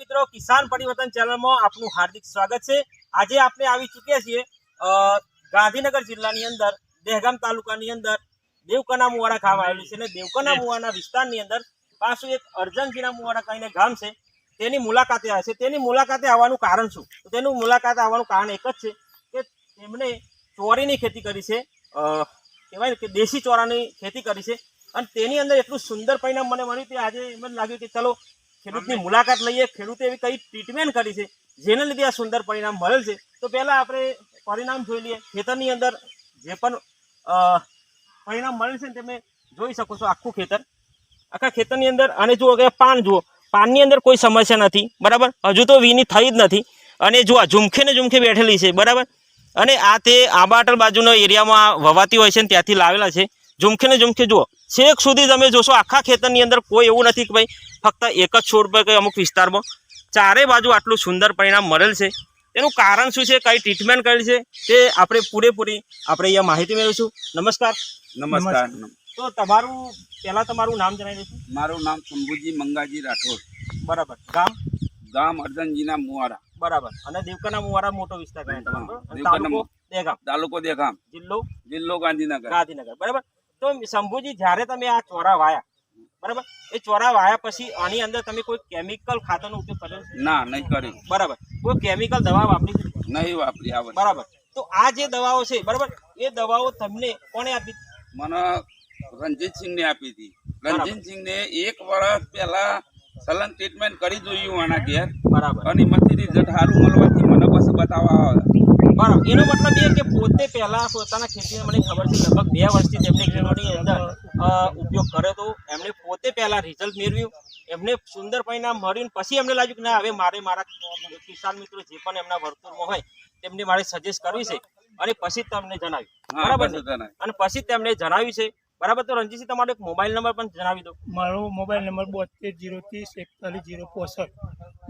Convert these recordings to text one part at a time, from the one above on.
મિત્રો કિસાન પરિવર્તન ચેનલમાં આપનું હાર્દિક સ્વાગત છે. આજે આપણે આવી ચૂક્યા છીએ ગાંધીનગર જિલ્લાની અંદર દહેગામ તાલુકાની અંદર દેવકના મુવાડા ગામ આવેલું છે. અને દેવકના મુવાના વિસ્તારની અંદર પાછું એક અર્જનજીના મુવાડા કહીને ગામ છે. તેની મુલાકાતે આવે છે. તેની મુલાકાતે આવવાનું કારણ શું? તેનું મુલાકાતે આવવાનું કારણ એક જ છે કે તેમણે ચોરીની ખેતી કરી છે. કહેવાય કે દેશી ચોરાની ખેતી કરી છે. અને તેની અંદર એટલું સુંદર પરિણામ મને મળ્યું કે આજે મને લાગ્યું કે ચલો ખેડૂતની મુલાકાત લઈએ, ખેડૂતે એવી કઈ ટ્રીટમેન્ટ કરી છે, જેને લીધે આ સુંદર પરિણામ મળેલ છે. તો પહેલાં આપણે પરિણામ જોઈ લઈએ. ખેતરની અંદર જે પણ પરિણામ મળેલ છે ને તમે જોઈ શકો છો આખું ખેતર. આખા ખેતરની અંદર અને જુઓ કે પાન જુઓ. પાનની અંદર કોઈ સમસ્યા નથી, બરાબર? હજુ તો વીની થઈ જ નથી. અને જુઓ ઝુમખે ને ઝુમખે બેઠેલી છે, બરાબર? અને આ તે આંબાટલ બાજુનો એરિયામાં વવાતી હોય છે ને ત્યાંથી લાવેલા છે. ઝુમખે ને ઝુમખે જુઓ. છેક સુધી તમે જોશો આખા ખેતરની અંદર કોઈ એવું નથી કે ભાઈ ફક્ત એક જ છોડ પર કે અમુક વિસ્તારમાં. ચારે બાજુ આટલું સુંદર પરિણામ મળેલ છે. તેનું કારણ શું છે? કઈ ટ્રીટમેન્ટ કરેલ છે? તે આપણે પૂરેપૂરી આપણે અહીંયા માહિતી મેળવીશું. નમસ્કાર. નમસ્કાર. તો તમારું પહેલાં તમારું નામ જણાવી દઈશું મારું નામ શંભુજી મંગાજી રાઠોડ. બરાબર. ગામ? ગામ અર્જનજીના મુવારા. બરાબર. અને દેવકાના મુવારા મોટો વિસ્તાર ગણાય તમારો. તાલુકો દેગામ. તાલુકો દેગામ. જિલ્લો? જિલ્લો ગાંધીનગર. ગાંધીનગર. બરાબર. તો શંભુજી જ્યારે તમે આ ચોરા વાયા બરાબર? એ ચોરા વાયા પછી આની અંદર તમે કોઈ કેમિકલ ખાતરનો ઉપયોગ કર્યો ના નહીં કરી બરાબર. કોઈ કેમિકલ દવા વાપરી નહીં વાપરી આવે. બરાબર. તો આ જે દવાઓ છે બરાબર એ દવાઓ તમને કોણે આપી? મને રણજીતસિંહ ને આપી હતી. બરાબર. રણજીતસિંહ ને એક વર્ષ પહેલા સલન ટ્રીટમેન્ટ કરી જોયું આના ઘેર. બરાબર. અને એમાંથી રિઝલ્ટ સારું મળવાથી મને બસ બતાવવા આવે બરાબર એનો મતલબ એ કે પોતે પહેલા પોતાના ખેતીને મને ખબર છે લગભગ બે વર્ષથી તેમને ખેડૂતની અંદર ઉપયોગ કર્યો હતો. એમણે પોતે પહેલા રિઝલ્ટ મેળવ્યું. એમને સુંદર પરિણામ મળ્યું પછી એમને લાગ્યું કે ના હવે મારે મારા કિસાન મિત્રો જે પણ એમના વર્તુળમાં હોય તેમને મારે સજેસ્ટ કરવી છે. અને પછી તમને જણાવ્યું. બરાબર. અને પછી તેમણે જણાવ્યું છે. બરાબર? તો રણજીતસિંહ તમારો એક મોબાઈલ નંબર પણ જણાવી દો. મારો મોબાઈલ નંબર બોતેર જીરો ત્રીસ એકતાલીસ જીરો પોસઠ.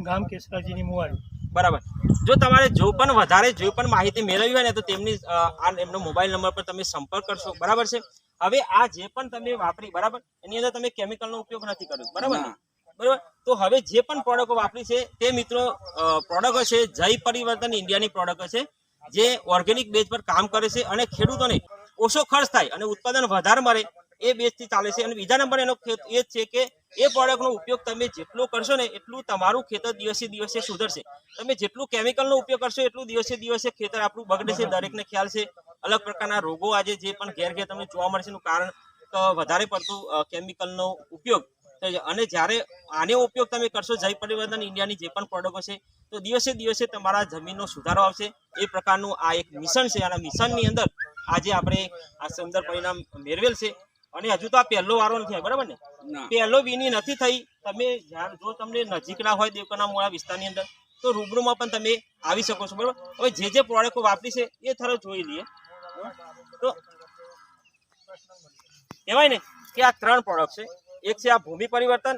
ગામ કેસરાજીની મુવાડી. બરાબર. જો તમારે જો પણ વધારે જો પણ માહિતી મેળવવી હોય ને તો તેમની આ એમનો મોબાઈલ નંબર પર તમે સંપર્ક કરશો. બરાબર છે? હવે આ જે પણ તમે વાપરી બરાબર? એની અંદર તમે કેમિકલનો ઉપયોગ નથી કર્યો. બરાબર ને? બરાબર? તો હવે જે પણ પ્રોડક્ટો વાપરી છે તે મિત્રો પ્રોડક્ટો છે જય પરિવર્તન ઇન્ડિયાની પ્રોડક્ટો છે જે ઓર્ગેનિક બેઝ પર કામ કરે છે અને ખેડૂતોને ઓછો ખર્ચ થાય અને ઉત્પાદન વધારે મળે. એ બેઝથી ચાલે છે. અને બીજા નંબર એનો એ છે કે એ પ્રોડક્ટનો ઉપયોગ તમે જેટલો કરશો ને એટલું તમારું ખેતર દિવસે દિવસે સુધરશે. તમે જેટલું કેમિકલનો ઉપયોગ કરશો એટલું દિવસે દિવસે ખેતર આપણું બગડે છે. દરેકને ખ્યાલ છે. અલગ પ્રકારના રોગો આજે જે પણ ઘેર ઘેર તમને જોવા મળશે એનું કારણ વધારે પડતું કેમિકલનો ઉપયોગ. અને જ્યારે આનો ઉપયોગ તમે કરશો જય પરિવર્તન ઇન્ડિયાની જે પણ પ્રોડક્ટો છે તો દિવસે દિવસે તમારા જમીનનો સુધારો આવશે. એ પ્રકારનું આ એક મિશન છે. અને મિશનની અંદર આજે આપણે આ સુંદર પરિણામ મેળવેલ છે. અને હજુ તો આ પહેલો વારો નથી આવ્યો, બરાબર ને? પહેલો વીની નથી થઈ. તમે જો તમને નજીકના હોય દેવકાના મોડા વિસ્તારની અંદર તો રૂબરૂમાં પણ તમે આવી શકો છો બરાબર? હવે જે જે પ્રોડક્ટો વાપરી છે એ થરો જોઈ લઈએ. તો કહેવાય ને કે આ ત્રણ પ્રોડક્ટ છે. એક છે આ ભૂમિ પરિવર્તન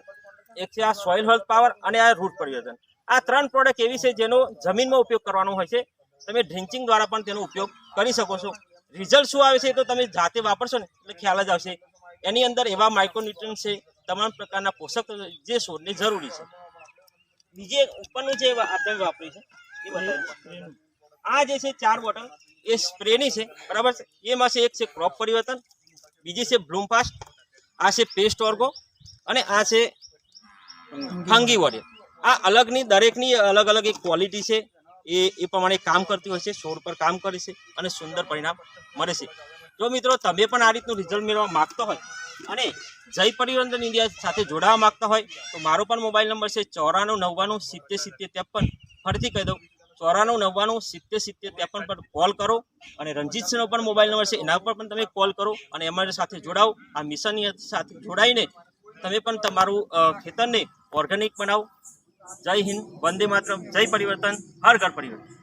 એક છે આ સોઇલ હેલ્થ પાવર અને આ રૂટ પરિવર્તન. આ ત્રણ પ્રોડક્ટ એવી છે જેનો જમીનમાં ઉપયોગ કરવાનો હોય છે. તમે ડ્રિંચિંગ દ્વારા પણ તેનો ઉપયોગ કરી શકો છો. રિઝલ્ટ શું આવે છે તો તમે જાતે વાપરશો ને, એટલે ખ્યાલ જ આવશે. એની અંદર એવા માઇક્રોન્યુટ્રન છે, તમામ પ્રકારના પોષક જે છોડને જરૂરી છે. બીજી ઉપરનું જે આપણે વાપરી છે એ આ જે છે ચાર બોટલ, એ સ્પ્રેની છે, બરાબર છે? એમાં છે એક છે ક્રોપ પરિવર્તન, બીજી છે બ્લૂમ ફાસ્ટ, આ છે પેસ્ટ ઓર્ગો, અને આ છે ફંગી વોરિયર આ અલગની દરેકની અલગ અલગ એક ક્વોલિટી છે એ એ પ્રમાણે કામ કરતી હોય છે, છોડ પર કામ કરે છે અને સુંદર પરિણામ મળે છે. જો મિત્રો, તમે પણ આ રીતનું રિઝલ્ટ મેળવવા માગતો હોય અને જય પરિવર્તન ઇન્ડિયા સાથે જોડાવા માંગતા હોય, તો મારો પણ મોબાઈલ નંબર છે ચોરાણું નવ્વાણું સિત્તેર સિત્તેર ત્રેપન. ફરીથી કહી દઉં, ચોરાણું નવ્વાણું સિત્તેર સિત્તેર ત્રેપન પર કોલ કરો અને રણજીતસિંહનો પણ મોબાઈલ નંબર છે, એના પર પણ તમે કોલ કરો અને અમારી સાથે જોડાઓ. આ મિશનની સાથે જોડાઈને તમે પણ તમારું ખેતરને ઓર્ગેનિક બનાવો. જય હિન્દ વંદે માતરમ જય પરિવર્તન હર ઘર પરિવર્તન.